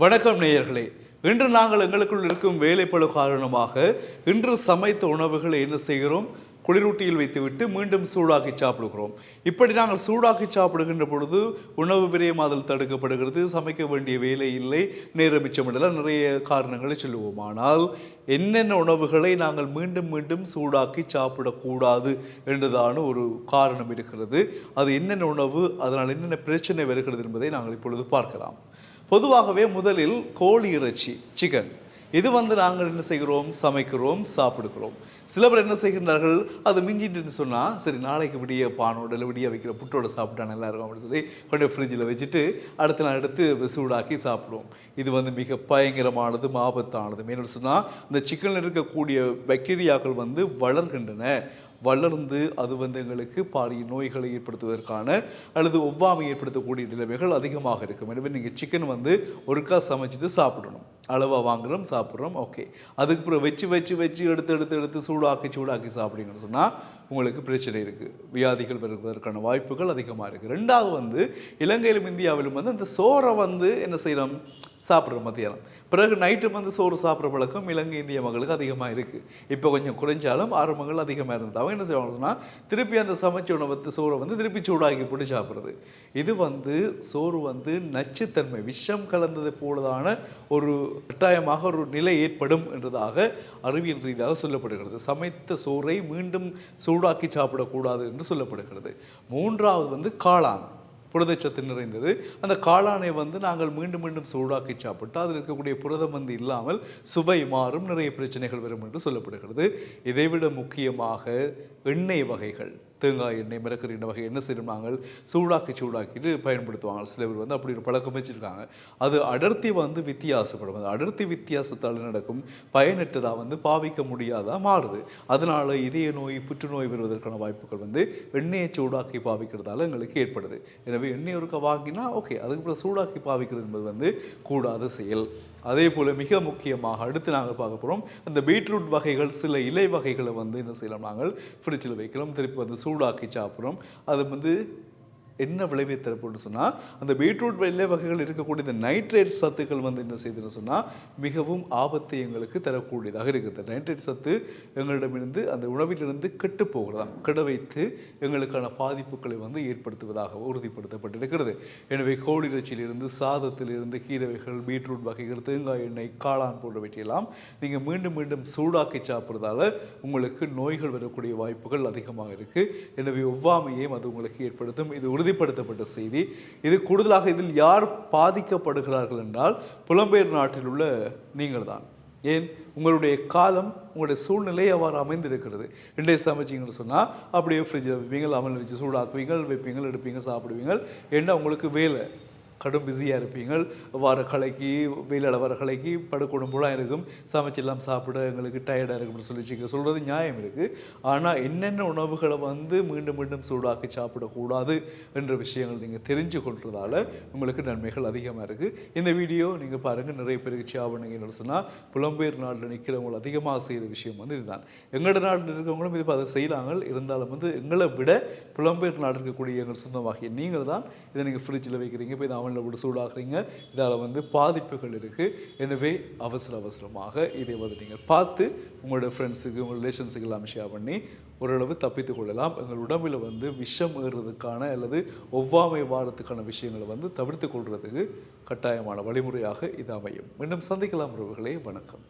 வணக்கம் நேயர்களே. இன்று நாங்கள் எங்களுக்குள் இருக்கும் வேலைப்பளு காரணமாக இன்று சமைத்த உணவுகளை என்ன செய்கிறோம்? குளிரூட்டியில் வைத்துவிட்டு மீண்டும் சூடாக்கி சாப்பிடுகிறோம். இப்படி நாங்கள் சூடாக்கி சாப்பிடுகின்ற பொழுது உணவு விரயம் அதில் தடுக்கப்படுகிறது. சமைக்க வேண்டிய வேலை இல்லை. நேரம் மிச்சமிடலாம் நிறைய காரணங்களை சொல்லுவோம். ஆனால் என்னென்ன உணவுகளை நாங்கள் மீண்டும் மீண்டும் சூடாக்கி சாப்பிடக்கூடாது என்றதான ஒரு காரணம் இருக்கிறது. அது என்னென்ன உணவு? அதனால் என்னென்ன பிரச்சனை வருகிறது என்பதை நாங்கள் இப்பொழுது பார்க்கலாம். பொதுவாகவே முதலில் கோழி இறைச்சி சிக்கன் இது வந்து நாங்கள் என்ன செய்கிறோம்? சமைக்கிறோம் சாப்பிடுகிறோம். சில பேர் என்ன செய்கின்றார்கள்? அது மிஞ்சிட்டுன்னு சொன்னால் சரி நாளைக்கு விடிய பானோட இல்லை விடிய வைக்கிற புட்டோட சாப்பிட்டா நல்லா இருக்கும் அப்படின்னு சொல்லி கொண்டு ஃப்ரிட்ஜில் வச்சுட்டு அடுத்த நாள் எடுத்து சூடாக்கி சாப்பிடுவோம். இது வந்து மிக பயங்கரமானதும் ஆபத்தானதும் என்னென்னு சொன்னால் இந்த சிக்கனில் இருக்கக்கூடிய பாக்டீரியாக்கள் வந்து வளர்கின்றன. வளர்ந்து அது வந்து எங்களுக்கு பாரிய நோய்களை ஏற்படுத்துவதற்கான அல்லது ஒவ்வாமை ஏற்படுத்தக்கூடிய நிலைமைகள் அதிகமாக இருக்கும். எனவே நீங்கள் சிக்கன் வந்து ஒருக்கா சமைச்சிட்டு சாப்பிடணும். அளவாக வாங்குறோம் சாப்பிட்றோம் ஓகே அதுக்கப்புறம் வச்சு வச்சு வச்சு எடுத்து எடுத்து எடுத்து சூடாக்கி சூடாக்கி சாப்பிட்டீங்கன்னு சொன்னால் உங்களுக்கு பிரச்சனை இருக்குது வியாதிகள் வருவதற்கான வாய்ப்புகள் அதிகமாக இருக்குது ரெண்டாவது வந்து இலங்கையிலும் இந்தியாவிலும் வந்து அந்த சோறை வந்து என்ன செய்கிறோம் சாப்பிட்றோம் மத்தியானம். பிறகு நைட்டு வந்து சோறு சாப்பிட்ற பழக்கம் இலங்கை இந்திய மக்களுக்கு அதிகமாக இருக்குது இப்போ கொஞ்சம் குறைஞ்சாலும் ஆரம்பங்கள் அதிகமாக இருந்தது. அவங்க என்ன செய்வாங்கன்னா திருப்பி அந்த சமைச்ச உணவத்து சோறை வந்து திருப்பி சூடாக்கி போட்டு சாப்பிட்றது. இது வந்து சோறு வந்து நச்சுத்தன்மை விஷம் கலந்தது போலதான ஒரு கட்டாயமாக ஒரு நிலை ஏற்படும் என்றதாக அறிவியல் ரீதியாக சொல்லப்படுகிறது. சமைத்த சோறை மீண்டும் சூடு சூடாக்கி சாப்பிடக்கூடாது என்று சொல்லப்படுகிறது. மூன்றாவது வந்து காளான். புரதச்சத்து நிறைந்தது. அந்த காளானை வந்து நாங்கள் மீண்டும் மீண்டும் சூடாக்கி சாப்பிட்டு அதில் இருக்கக்கூடிய புரதம் வந்து இல்லாமல் சுவை மாறும் நிறைய பிரச்சனைகள் வரும் என்று சொல்லப்படுகிறது. இதைவிட முக்கியமாக எண்ணெய் வகைகள். தேங்காய் எண்ணெய் மிளகரி எண்ணெய் வகை என்ன செய்யணும் நாங்கள் சூடாக்கி சூடாக்கிட்டு பயன்படுத்துவாங்க. சில பேர் வந்து அப்படி ஒரு பழக்கம் வச்சுருக்காங்க. அது அடர்த்தி வந்து வித்தியாசப்படும். அது அடர்த்தி வித்தியாசத்தால் நடக்கும். பயனற்றதாக வந்து பாவிக்க முடியாதா மாறுது. அதனால் இதய நோய் புற்றுநோய் வருவதற்கான வாய்ப்புகள் வந்து எண்ணெயை சூடாக்கி பாவிக்கிறதால எங்களுக்கு ஏற்படுது. எனவே எண்ணெய் ஒருக்க வாங்கினா ஓகே அதுக்கப்புறம் சூடாக்கி பாவிக்கிறது என்பது வந்து கூடாத செயல். அதே போல் மிக முக்கியமாக அடுத்து நாங்கள் பார்க்க போகிறோம் அந்த பீட்ரூட் வகைகள் சில இலை வகைகளை வந்து என்ன செய்யலாம்? நாங்கள் ஃப்ரிட்ஜில் வைக்கிறோம் திருப்பி வந்து சூடாக்கி சாப்பிட்றோம். அது வந்து என்ன விளைவை தரப்போன்னு சொன்னால் அந்த பீட்ரூட் வெள்ளை வகைகள் இருக்கக்கூடிய இந்த நைட்ரேட் சத்துக்கள் வந்து என்ன செய்யுதுன்னு சொன்னால் மிகவும் ஆபத்தை எங்களுக்கு தரக்கூடியதாக இருக்குது. நைட்ரேட் சத்து எங்களிடமிருந்து அந்த உணவிலிருந்து கெட்டு போகிறதாம் கெட வைத்து எங்களுக்கான பாதிப்புகளை வந்து ஏற்படுத்துவதாக உறுதிப்படுத்தப்பட்டிருக்கிறது. எனவே கோழி இறைச்சியிலிருந்து சாதத்திலிருந்து கீரை வகைகள் பீட்ரூட் வகைகள் தேங்காய் எண்ணெய் காளான் போன்றவற்றையெல்லாம் நீங்கள் மீண்டும் மீண்டும் சூடாக்கி சாப்பிட்றதால உங்களுக்கு நோய்கள் வரக்கூடிய வாய்ப்புகள் அதிகமாக இருக்குது எனவே ஒவ்வாமையையும் அது உங்களுக்கு ஏற்படுத்தும். இது உறுதிப்படுத்தப்பட்ட செய்தி. இது கூடுதலாக இதில் யார் பாதிக்கப்படுகிறார்கள் என்றால் புலம்பெயர் நாட்டில் உள்ள நீங்கள் தான். ஏன்? உங்களுடைய காலம் உங்களுடைய சூழ்நிலை அவ்வாறு அமைந்திருக்கிறது. ரெண்டே சமைச்சிங்கன்னு சொன்னால் அப்படியே ஃப்ரிட்ஜில் வைப்பீங்க அமல் வச்சு சூடாக்குவீங்க வைப்பீங்க எடுப்பீங்க சாப்பிடுவீங்க ஏன்னா உங்களுக்கு வேலை? கடும் பிஸியாக இருப்பீங்க வார கலைக்கு வெயிலில் வர கலைக்கு படுக்கொடும்புலாம் இருக்கும். சமைச்செல்லாம் சாப்பிட எங்களுக்கு டயர்டாக இருக்கும்னு சொல்லி சொல்கிறது நியாயம் இருக்குது ஆனால் என்னென்ன உணவுகளை வந்து மீண்டும் மீண்டும் சூடாக்கி சாப்பிடக்கூடாது என்ற விஷயங்கள் நீங்கள் தெரிஞ்சு கொள்றதால உங்களுக்கு நன்மைகள் அதிகமாக இருக்குது இந்த வீடியோ நீங்கள் பாருங்கள் நிறைய பேருக்கு சாப்பிடுங்கன்னு சொன்னால் புலம்பெயர் நாட்டில் நிற்கிறவங்க அதிகமாக செய்கிற விஷயம் வந்து இதுதான். எங்களோட நாட்டில் இருக்கிறவங்களும் இது அதை செய்யலாங்க இருந்தாலும் வந்து எங்களை விட புலம்பெயர் நாடு இருக்கக்கூடிய எங்கள் சொந்தமாகிய நீங்கள் தான் இதை நீங்கள் ஃப்ரிட்ஜில் வைக்கிறீங்க. இப்போ இதை அவனில் விட்டு சூடாகிறீங்க இதால் வந்து பாதிப்புகள் இருக்குது எனவே அவசர அவசரமாக இதை வந்து நீங்கள் பார்த்து உங்களோட ஃப்ரெண்ட்ஸுக்கு உங்கள் ரிலேஷன்ஸுக்கு எல்லாம் ஷேர் பண்ணி ஓரளவு தப்பித்து கொள்ளலாம். எங்கள் உடம்பில் வந்து விஷம் ஏறுறதுக்கான அல்லது ஒவ்வாமை வாரத்துக்கான விஷயங்களை வந்து தவிர்த்து கொள்வதுக்கு கட்டாயமான வழிமுறையாக இது அமையும். மீண்டும் சந்திக்கலாம் உறவுகளே. வணக்கம்.